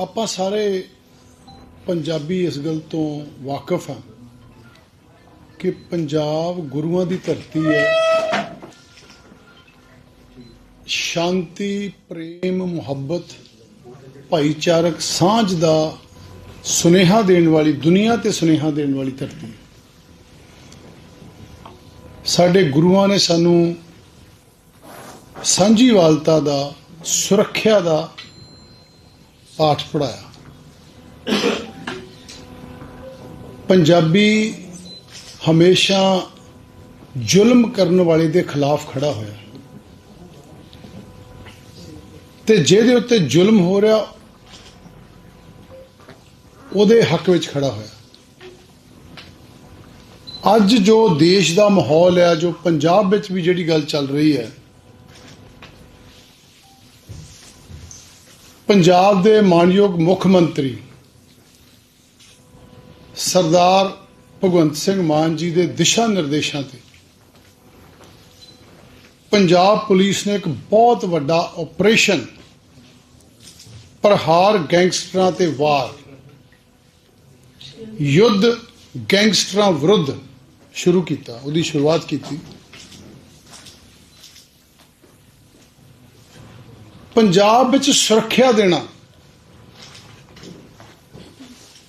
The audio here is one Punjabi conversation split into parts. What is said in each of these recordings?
ਆਪਾਂ ਸਾਰੇ ਪੰਜਾਬੀ ਇਸ ਗੱਲ ਤੋਂ ਵਾਕਿਫ ਹਾਂ ਕਿ ਪੰਜਾਬ ਗੁਰੂਆਂ ਦੀ ਧਰਤੀ ਹੈ। ਸ਼ਾਂਤੀ, ਪ੍ਰੇਮ, ਮੁਹੱਬਤ, ਭਾਈਚਾਰਕ ਸਾਂਝ ਦਾ ਸੁਨੇਹਾ ਦੇਣ ਵਾਲੀ, ਦੁਨੀਆ ਤੇ ਸੁਨੇਹਾ ਦੇਣ ਵਾਲੀ ਧਰਤੀ ਸਾਡੇ ਗੁਰੂਆਂ ਨੇ ਸਾਨੂੰ ਸਾਂਝੀਵਾਲਤਾ ਦਾ, ਸੁਰੱਖਿਆ ਦਾ ਪਾਠ ਪੜਾਇਆ ਪੰਜਾਬੀ ਹਮੇਸ਼ਾ ਜ਼ੁਲਮ ਕਰਨ ਵਾਲੇ ਦੇ ਖਿਲਾਫ ਖੜਾ ਹੋਇਆ। ਤੇ ਜਿਹਦੇ ਉੱਤੇ ਜ਼ੁਲਮ ਹੋ ਰਿਹਾ, ਉਹਦੇ ਹੱਕ ਵਿੱਚ ਖੜਾ ਹੋਇਆ। ਅੱਜ ਜੋ ਦੇਸ਼ ਦਾ ਮਾਹੌਲ ਹੈ, ਜੋ ਪੰਜਾਬ ਵਿੱਚ ਵੀ ਜਿਹੜੀ ਗੱਲ ਚੱਲ ਰਹੀ ਹੈ ਪੰਜਾਬ ਦੇ ਮਾਨਯੋਗ ਮੁੱਖ ਮੰਤਰੀ ਸਰਦਾਰ ਭਗਵੰਤ ਸਿੰਘ ਮਾਨ ਜੀ ਦੇ ਦਿਸ਼ਾ ਨਿਰਦੇਸ਼ਾਂ ਤੇ ਪੰਜਾਬ ਪੁਲਿਸ ਨੇ ਇੱਕ ਬਹੁਤ ਵੱਡਾ ਆਪਰੇਸ਼ਨ ਪ੍ਰਹਾਰ ਗੈਂਗਸਟਰਾਂ ਤੇ ਵਾਰ ਯੁੱਧ ਗੈਂਗਸਟਰਾਂ ਵਿਰੁੱਧ ਸ਼ੁਰੂ ਕੀਤਾ, ਉਹਦੀ ਸ਼ੁਰੂਆਤ ਕੀਤੀ। ਪੰਜਾਬ ਵਿੱਚ ਸੁਰੱਖਿਆ ਦੇਣਾ।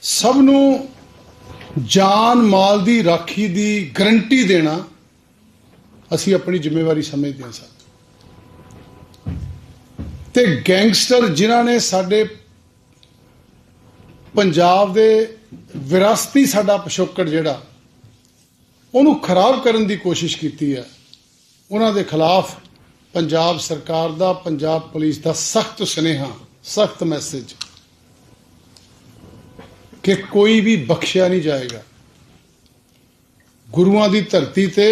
ਸਭ ਨੂੰ ਜਾਨ ਮਾਲ ਦੀ ਰਾਖੀ ਦੀ ਗਰੰਟੀ ਦੇਣਾ, ਅਸੀਂ ਆਪਣੀ ਜ਼ਿੰਮੇਵਾਰੀ ਸਮਝਦੇ ਹਾਂ ਸਰ। ਤੇ ਗੈਂਗਸਟਰ ਜਿਨ੍ਹਾਂ ਨੇ ਸਾਡੇ ਪੰਜਾਬ ਦੇ ਵਿਰਾਸਤੀ ਸਾਡਾ ਪਿਛੋਕੜ ਜਿਹੜਾ, ਉਹਨੂੰ ਖਰਾਬ ਕਰਨ ਦੀ ਕੋਸ਼ਿਸ਼ ਕੀਤੀ ਹੈ, ਉਹਨਾਂ ਦੇ ਖਿਲਾਫ ਪੰਜਾਬ ਸਰਕਾਰ ਦਾ, ਪੰਜਾਬ ਪੁਲਿਸ ਦਾ ਸਖਤ ਸੁਨੇਹਾ, ਸਖਤ ਮੈਸੇਜ ਕਿ ਕੋਈ ਵੀ ਬਖਸ਼ਿਆ ਨਹੀਂ ਜਾਏਗਾ। ਗੁਰੂਆਂ ਦੀ ਧਰਤੀ ਤੇ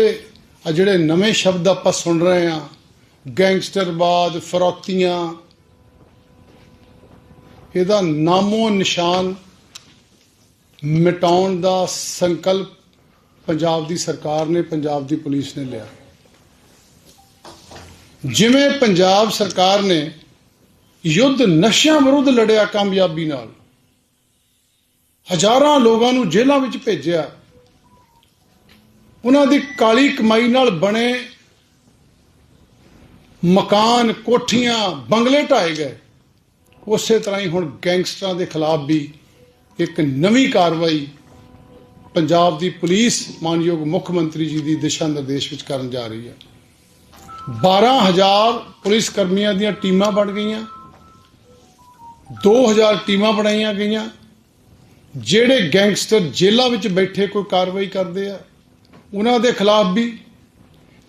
ਆ ਜਿਹੜੇ ਨਵੇਂ ਸ਼ਬਦ ਆਪਾਂ ਸੁਣ ਰਹੇ ਹਾਂ ਗੈਂਗਸਟਰਵਾਦ ਫਰੌਤੀਆਂ, ਇਹਦਾ ਨਾਮੋ ਨਿਸ਼ਾਨ ਮਿਟਾਉਣ ਦਾ ਸੰਕਲਪ ਪੰਜਾਬ ਦੀ ਸਰਕਾਰ ਨੇ, ਪੰਜਾਬ ਦੀ ਪੁਲਿਸ ਨੇ ਲਿਆ। ਜਿਵੇਂ ਪੰਜਾਬ ਸਰਕਾਰ ਨੇ ਯੁੱਧ ਨਸ਼ਿਆਂ ਵਿਰੁੱਧ ਲੜਿਆ ਕਾਮਯਾਬੀ ਨਾਲ, ਹਜ਼ਾਰਾਂ ਲੋਕਾਂ ਨੂੰ ਜੇਲ੍ਹਾਂ ਵਿੱਚ ਭੇਜਿਆ, ਉਹਨਾਂ ਦੀ ਕਾਲੀ ਕਮਾਈ ਨਾਲ ਬਣੇ ਮਕਾਨ, ਕੋਠੀਆਂ, ਬੰਗਲੇ ਢਾਏ ਗਏ। ਉਸੇ ਤਰ੍ਹਾਂ ਹੀ ਹੁਣ ਗੈਂਗਸਟਰਾਂ ਦੇ ਖਿਲਾਫ ਵੀ ਇੱਕ ਨਵੀਂ ਕਾਰਵਾਈ ਪੰਜਾਬ ਦੀ ਪੁਲਿਸ ਮਾਨਯੋਗ ਮੁੱਖ ਮੰਤਰੀ ਜੀ ਦੀ ਦਿਸ਼ਾ ਨਿਰਦੇਸ਼ ਵਿੱਚ ਕਰਨ ਜਾ ਰਹੀ ਹੈ। 12000 ਪੁਲਿਸ ਕਰਮੀਆਂ ਦੀਆਂ ਟੀਮਾਂ ਬਣ ਗਈਆਂ। 2000 ਟੀਮਾਂ ਬਣਾਈਆਂ ਗਈਆਂ। ਜਿਹੜੇ ਗੈਂਗਸਟਰ ਜੇਲ੍ਹਾਂ ਵਿੱਚ ਬੈਠੇ ਕੋਈ ਕਾਰਵਾਈ ਕਰਦੇ ਆ, ਉਹਨਾਂ ਦੇ ਖਿਲਾਫ ਵੀ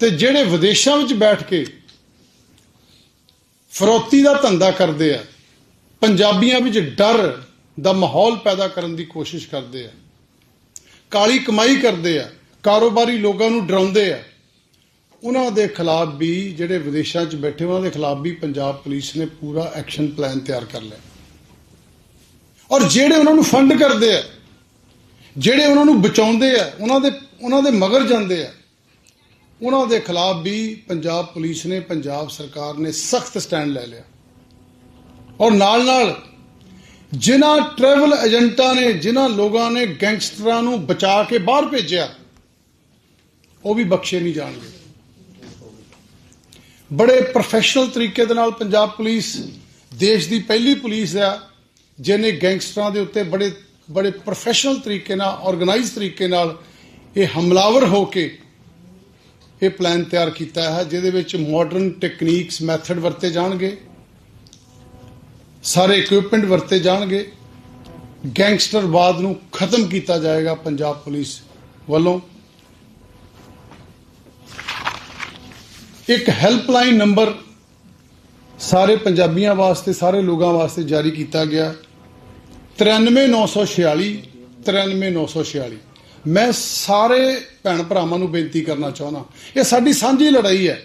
ਤੇ ਜਿਹੜੇ ਵਿਦੇਸ਼ਾਂ ਵਿੱਚ ਬੈਠ ਕੇ ਫਰੋਤੀ ਦਾ ਧੰਦਾ ਕਰਦੇ ਆ, ਪੰਜਾਬੀਆਂ ਵਿੱਚ ਡਰ ਦਾ ਮਾਹੌਲ ਪੈਦਾ ਕਰਨ ਦੀ ਕੋਸ਼ਿਸ਼ ਕਰਦੇ ਆ। ਕਾਲੀ ਕਮਾਈ ਕਰਦੇ ਆ, ਕਾਰੋਬਾਰੀ ਲੋਕਾਂ ਨੂੰ ਡਰਾਉਂਦੇ ਆ। ਉਹਨਾਂ ਦੇ ਖਿਲਾਫ ਵੀ ਜਿਹੜੇ ਵਿਦੇਸ਼ਾਂ 'ਚ ਬੈਠੇ ਉਹਨਾਂ ਦੇ ਖਿਲਾਫ ਵੀ ਪੰਜਾਬ ਪੁਲਿਸ ਨੇ ਪੂਰਾ ਐਕਸ਼ਨ ਪਲਾਨ ਤਿਆਰ ਕਰ ਲਿਆ। ਔਰ ਜਿਹੜੇ ਉਹਨਾਂ ਨੂੰ ਫੰਡ ਕਰਦੇ ਆ, ਜਿਹੜੇ ਉਹਨਾਂ ਨੂੰ ਬਚਾਉਂਦੇ ਆ, ਉਹਨਾਂ ਦੇ ਉਹਨਾਂ ਦੇ ਮਗਰ ਜਾਂਦੇ ਆ, ਉਹਨਾਂ ਦੇ ਖਿਲਾਫ ਵੀ ਪੰਜਾਬ ਪੁਲਿਸ ਨੇ, ਪੰਜਾਬ ਸਰਕਾਰ ਨੇ ਸਖਤ ਸਟੈਂਡ ਲੈ ਲਿਆ। ਔਰ ਨਾਲ ਨਾਲ ਜਿਨ੍ਹਾਂ ਟਰੈਵਲ ਏਜੰਟਾਂ ਨੇ, ਜਿਨ੍ਹਾਂ ਲੋਕਾਂ ਨੇ ਗੈਂਗਸਟਰਾਂ ਨੂੰ ਬਚਾ ਕੇ ਬਾਹਰ ਭੇਜਿਆ, ਉਹ ਵੀ ਬਖਸ਼ੇ ਨਹੀਂ ਜਾਣਗੇ। ਬੜੇ ਪ੍ਰੋਫੈਸ਼ਨਲ ਤਰੀਕੇ ਦੇ ਨਾਲ ਪੰਜਾਬ ਪੁਲਿਸ, ਦੇਸ਼ ਦੀ ਪਹਿਲੀ ਪੁਲਿਸ ਆ, ਜਿਹਨੇ ਗੈਂਗਸਟਰਾਂ ਦੇ ਉੱਤੇ ਬੜੇ ਬੜੇ ਪ੍ਰੋਫੈਸ਼ਨਲ ਤਰੀਕੇ ਨਾਲ ਆਰਗੇਨਾਈਜ਼ ਤਰੀਕੇ ਨਾਲ ਇਹ ਹਮਲਾਵਰ ਹੋ ਕੇ ਇਹ ਪਲਾਨ ਤਿਆਰ ਕੀਤਾ ਹੈ, ਜਿਹਦੇ ਵਿੱਚ ਮਾਡਰਨ ਟੈਕਨੀਕਸ ਮੈਥਡ ਵਰਤੇ ਜਾਣਗੇ, ਸਾਰੇ ਇਕਵਿਪਮੈਂਟ ਵਰਤੇ ਜਾਣਗੇ ਗੈਂਗਸਟਰਵਾਦ ਨੂੰ ਖਤਮ ਕੀਤਾ ਜਾਏਗਾ ਪੰਜਾਬ ਪੁਲਿਸ ਵੱਲੋਂ। ਇੱਕ ਹੈਲਪਲਾਈਨ ਨੰਬਰ ਸਾਰੇ ਪੰਜਾਬੀਆਂ ਵਾਸਤੇ, ਸਾਰੇ ਲੋਕਾਂ ਵਾਸਤੇ ਜਾਰੀ ਕੀਤਾ ਗਿਆ। 93946 93946 ਮੈਂ ਸਾਰੇ ਭੈਣ ਭਰਾਵਾਂ ਨੂੰ ਬੇਨਤੀ ਕਰਨਾ ਚਾਹੁੰਦਾ। ਇਹ ਸਾਡੀ ਸਾਂਝੀ ਲੜਾਈ ਹੈ।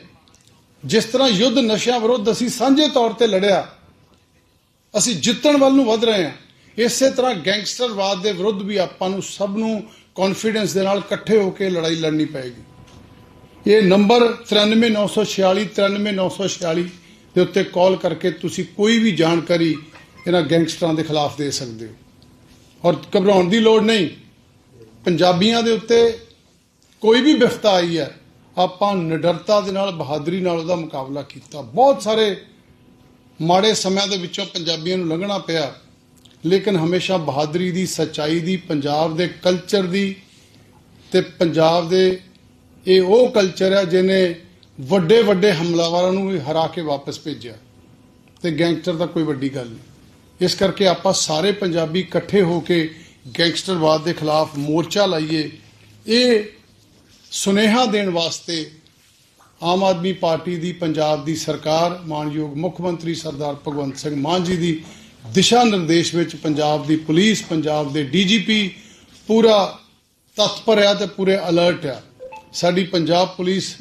ਜਿਸ ਤਰ੍ਹਾਂ ਯੁੱਧ ਨਸ਼ਿਆਂ ਵਿਰੁੱਧ ਅਸੀਂ ਸਾਂਝੇ ਤੌਰ ਤੇ ਲੜਿਆ, ਅਸੀਂ ਜਿੱਤਣ ਵੱਲ ਨੂੰ ਵਧ ਰਹੇ ਹਾਂ। ਇਸੇ ਤਰ੍ਹਾਂ ਗੈਂਗਸਟਰਵਾਦ ਦੇ ਵਿਰੁੱਧ ਵੀ ਆਪਾਂ ਨੂੰ ਸਭ ਨੂੰ ਕੌਨਫੀਡੈਂਸ ਦੇ ਨਾਲ ਇਕੱਠੇ ਹੋ ਕੇ ਲੜਾਈ ਲੜਨੀ ਪਏਗੀ। ਇਹ ਨੰਬਰ 93946 93946 ਦੇ ਉੱਤੇ ਕਾਲ ਕਰਕੇ ਤੁਸੀਂ ਕੋਈ ਵੀ ਜਾਣਕਾਰੀ ਇਹਨਾਂ ਗੈਂਗਸਟਰਾਂ ਦੇ ਖਿਲਾਫ ਦੇ ਸਕਦੇ ਹੋ। ਔਰ ਘਬਰਾਉਣ ਦੀ ਲੋੜ ਨਹੀਂ। ਪੰਜਾਬੀਆਂ ਦੇ ਉੱਤੇ ਕੋਈ ਵੀ ਵਿਫਤਾ ਆਈ ਹੈ, ਆਪਾਂ ਨਿਡਰਤਾ ਦੇ ਨਾਲ, ਬਹਾਦਰੀ ਨਾਲ ਉਹਦਾ ਮੁਕਾਬਲਾ ਕੀਤਾ। ਬਹੁਤ ਸਾਰੇ ਮਾੜੇ ਸਮਿਆਂ ਦੇ ਵਿੱਚੋਂ ਪੰਜਾਬੀਆਂ ਨੂੰ ਲੰਘਣਾ ਪਿਆ। ਲੇਕਿਨ ਹਮੇਸ਼ਾ ਬਹਾਦਰੀ ਦੀ, ਸੱਚਾਈ ਦੀ, ਪੰਜਾਬ ਦੇ ਕਲਚਰ ਦੀ ਤੇ ਪੰਜਾਬ ਦੇ ਇਹ ਉਹ ਕਲਚਰ ਹੈ ਜਿਹਨੇ ਵੱਡੇ ਵੱਡੇ ਹਮਲਾਵਰਾਂ ਨੂੰ ਵੀ ਹਰਾ ਕੇ ਵਾਪਸ ਭੇਜਿਆ। ਤੇ ਗੈਂਗਸਟਰ ਦਾ ਕੋਈ ਵੱਡੀ ਗੱਲ ਨਹੀਂ। ਇਸ ਕਰਕੇ ਆਪਾਂ ਸਾਰੇ ਪੰਜਾਬੀ ਇਕੱਠੇ ਹੋ ਕੇ ਗੈਂਗਸਟਰਵਾਦ ਦੇ ਖਿਲਾਫ ਮੋਰਚਾ ਲਾਈਏ। ਇਹ ਸੁਨੇਹਾ ਦੇਣ ਵਾਸਤੇ ਆਮ ਆਦਮੀ ਪਾਰਟੀ ਦੀ ਪੰਜਾਬ ਦੀ ਸਰਕਾਰ, ਮਾਨਯੋਗ ਮੁੱਖ ਮੰਤਰੀ ਸਰਦਾਰ ਭਗਵੰਤ ਸਿੰਘ ਮਾਨ ਜੀ ਦੀ ਦਿਸ਼ਾ ਨਿਰਦੇਸ਼ ਵਿੱਚ ਪੰਜਾਬ ਦੀ ਪੁਲਿਸ, ਪੰਜਾਬ ਦੇ ਡੀਜੀਪੀ ਪੂਰਾ ਤਤਪਰ ਹੈ ਤੇ ਪੂਰੇ ਅਲਰਟ ਹੈ ਸਾਡੀ ਪੰਜਾਬ ਪੁਲਿਸ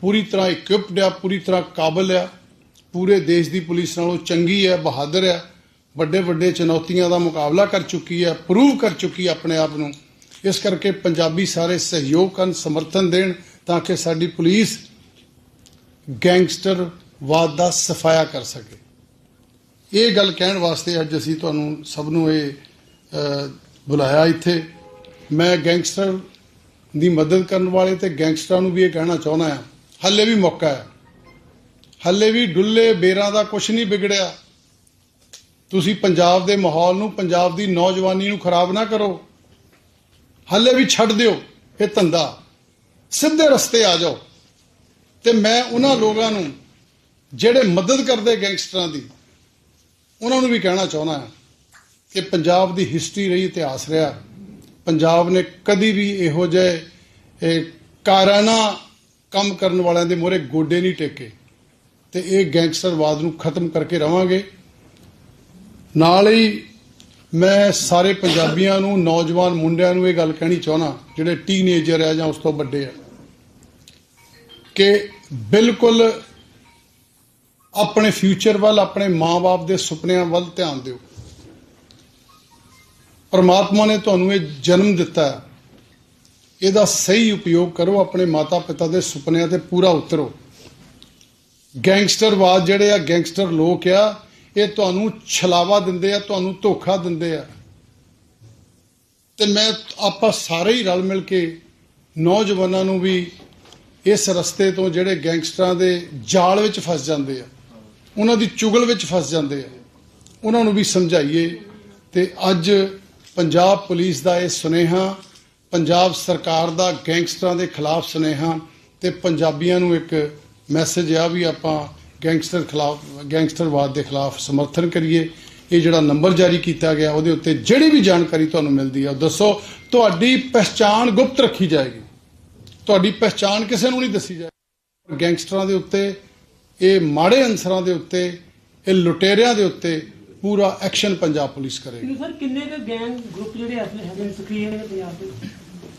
ਪੂਰੀ ਤਰ੍ਹਾਂ ਇਕਵਿਪਡ ਆ, ਪੂਰੀ ਤਰ੍ਹਾਂ ਕਾਬਲ ਆ। ਪੂਰੇ ਦੇਸ਼ ਦੀ ਪੁਲਿਸ ਨਾਲੋਂ ਚੰਗੀ ਹੈ ਬਹਾਦਰ ਆ। ਵੱਡੇ ਵੱਡੇ ਚੁਣੌਤੀਆਂ ਦਾ ਮੁਕਾਬਲਾ ਕਰ ਚੁੱਕੀ ਹੈ ਪ੍ਰੂਵ ਕਰ ਚੁੱਕੀ ਹੈ ਆਪਣੇ ਆਪ ਨੂੰ। ਇਸ ਕਰਕੇ ਪੰਜਾਬੀ ਸਾਰੇ ਸਹਿਯੋਗ ਕਰਨ, ਸਮਰਥਨ ਦੇਣ ਤਾਂ ਕਿ ਸਾਡੀ ਪੁਲਿਸ ਗੈਂਗਸਟਰਵਾਦ ਦਾ ਸਫਾਇਆ ਕਰ ਸਕੇ। ਇਹ ਗੱਲ ਕਹਿਣ ਵਾਸਤੇ ਅੱਜ ਅਸੀਂ ਤੁਹਾਨੂੰ ਸਭ ਨੂੰ ਇਹ ਬੁਲਾਇਆ ਇੱਥੇ। ਮੈਂ ਗੈਂਗਸਟਰ ਦੀ ਮਦਦ ਕਰਨ ਵਾਲੇ ਤੇ ਗੈਂਗਸਟਰਾਂ ਨੂੰ ਵੀ ਇਹ ਕਹਿਣਾ ਚਾਹੁੰਦਾ ਹਾਂ। ਹੱਲੇ ਵੀ ਮੌਕਾ ਹੈ। ਹੱਲੇ ਵੀ ਡੁੱਲੇ ਬੇਰਾਂ ਦਾ ਕੁਝ ਨਹੀਂ ਵਿਗੜਿਆ। ਤੁਸੀਂ ਪੰਜਾਬ ਦੇ ਮਾਹੌਲ ਨੂੰ, ਪੰਜਾਬ ਦੀ ਨੌਜਵਾਨੀ ਨੂੰ ਖਰਾਬ ਨਾ ਕਰੋ। ਹੱਲੇ ਵੀ ਛੱਡ ਦਿਓ ਇਹ ਧੰਦਾ। ਸਿੱਧੇ ਰਸਤੇ ਆ ਜਾਓ। ਤੇ ਮੈਂ ਉਹਨਾਂ ਲੋਕਾਂ ਨੂੰ, ਜਿਹੜੇ ਮਦਦ ਕਰਦੇ ਗੈਂਗਸਟਰਾਂ ਦੀ, ਉਹਨਾਂ ਨੂੰ ਵੀ ਕਹਿਣਾ ਚਾਹੁੰਦਾ ਹਾਂ ਕਿ ਪੰਜਾਬ ਦੀ ਹਿਸਟਰੀ ਰਹੀ ਇਤਿਹਾਸ ਰਿਹਾ। ਪੰਜਾਬ ਨੇ ਕਦੀ ਵੀ ਇਹੋ ਜਿਹੇ ਕਾਰਾਨਾ ਕੰਮ ਕਰਨ ਵਾਲਿਆਂ ਦੇ ਮੂਹਰੇ ਗੋਡੇ ਨਹੀਂ ਟੇਕੇ। ਤੇ ਇਹ ਗੈਂਗਸਟਰਵਾਦ ਨੂੰ ਖਤਮ ਕਰਕੇ ਰਵਾਂਗੇ। ਨਾਲ ਹੀ ਮੈਂ ਸਾਰੇ ਪੰਜਾਬੀਆਂ ਨੂੰ, ਨੌਜਵਾਨ ਮੁੰਡਿਆਂ ਨੂੰ ਇਹ ਗੱਲ ਕਹਿਣੀ ਚਾਹੁੰਦਾ, ਜਿਹੜੇ ਟੀਨੇਜਰ ਆ ਜਾਂ ਉਸ ਤੋਂ ਵੱਡੇ ਆ, ਕਿ ਬਿਲਕੁਲ ਆਪਣੇ ਫਿਊਚਰ ਵੱਲ, ਆਪਣੇ ਮਾਪੇ ਦੇ ਸੁਪਨਿਆਂ ਵੱਲ ਧਿਆਨ ਦਿਓ। ਪਰਮਾਤਮਾ ਨੇ ਤੁਹਾਨੂੰ ਇਹ ਜਨਮ ਦਿੱਤਾ ਹੈ। ਇਹਦਾ ਸਹੀ ਉਪਯੋਗ ਕਰੋ, ਆਪਣੇ ਮਾਤਾ ਪਿਤਾ ਦੇ ਸੁਪਨਿਆਂ ਤੇ ਪੂਰਾ ਉਤਰੋ। ਗੈਂਗਸਟਰਵਾਦ ਜਿਹੜੇ ਆ, ਗੈਂਗਸਟਰ ਲੋਕ ਆ, ਇਹ ਤੁਹਾਨੂੰ ਛਲਾਵਾ ਦਿੰਦੇ ਆ, ਤੁਹਾਨੂੰ ਧੋਖਾ ਦਿੰਦੇ ਆ। ਤੇ ਮੈਂ, ਆਪਾਂ ਸਾਰੇ ਹੀ ਰਲ ਮਿਲ ਕੇ ਨੌਜਵਾਨਾਂ ਨੂੰ ਵੀ ਇਸ ਰਸਤੇ ਤੋਂ ਜਿਹੜੇ ਗੈਂਗਸਟਰਾਂ ਦੇ ਜਾਲ ਵਿੱਚ ਫਸ ਜਾਂਦੇ ਆ, ਉਹਨਾਂ ਦੀ ਚੁਗਲ ਵਿੱਚ ਫਸ ਜਾਂਦੇ ਆ, ਉਹਨਾਂ ਨੂੰ ਵੀ ਸਮਝਾਈਏ। ਤੇ ਅੱਜ ਪੰਜਾਬ ਪੁਲਿਸ ਦਾ ਇਹ ਸੁਨੇਹਾ, ਪੰਜਾਬ ਸਰਕਾਰ ਦਾ ਗੈਂਗਸਟਰਾਂ ਦੇ ਖਿਲਾਫ ਸੁਨੇਹਾ ਤੇ ਪੰਜਾਬੀਆਂ ਨੂੰ ਇੱਕ ਮੈਸੇਜ ਆ ਵੀ ਆਪਾਂ ਗੈਂਗਸਟਰ ਖਿਲਾਫ, ਗੈਂਗਸਟਰਵਾਦ ਦੇ ਖਿਲਾਫ ਸਮਰਥਨ ਕਰੀਏ। ਇਹ ਜਿਹੜਾ ਨੰਬਰ ਜਾਰੀ ਕੀਤਾ ਗਿਆ, ਉਹਦੇ ਉੱਤੇ ਜਿਹੜੀ ਵੀ ਜਾਣਕਾਰੀ ਤੁਹਾਨੂੰ ਮਿਲਦੀ ਆ, ਉਹ ਦੱਸੋ। ਤੁਹਾਡੀ ਪਹਿਚਾਣ ਗੁਪਤ ਰੱਖੀ ਜਾਏਗੀ। ਤੁਹਾਡੀ ਪਹਿਚਾਣ ਕਿਸੇ ਨੂੰ ਨਹੀਂ ਦੱਸੀ ਜਾਏਗੀ। ਗੈਂਗਸਟਰਾਂ ਦੇ ਉੱਤੇ, ਇਹ ਮਾੜੇ ਅਨਸਰਾਂ ਦੇ ਉੱਤੇ, ਇਹ ਲੁਟੇਰਿਆਂ ਦੇ ਉੱਤੇ ਪੂਰਾ ਐਕਸ਼ਨ ਪੰਜਾਬ ਪੁਲਿਸ ਕਰੇਗੀ। ਸਰ, ਕਿੰਨੇ ਕੁ ਗੈਂਗ ਗਰੁੱਪ ਜਿਹੜੇ ਆਪਣੇ ਹੈਗੇ ਨੇ, ਸਕਰੀਨ ਨੇ ਪੰਜਾਬ ਦੇ?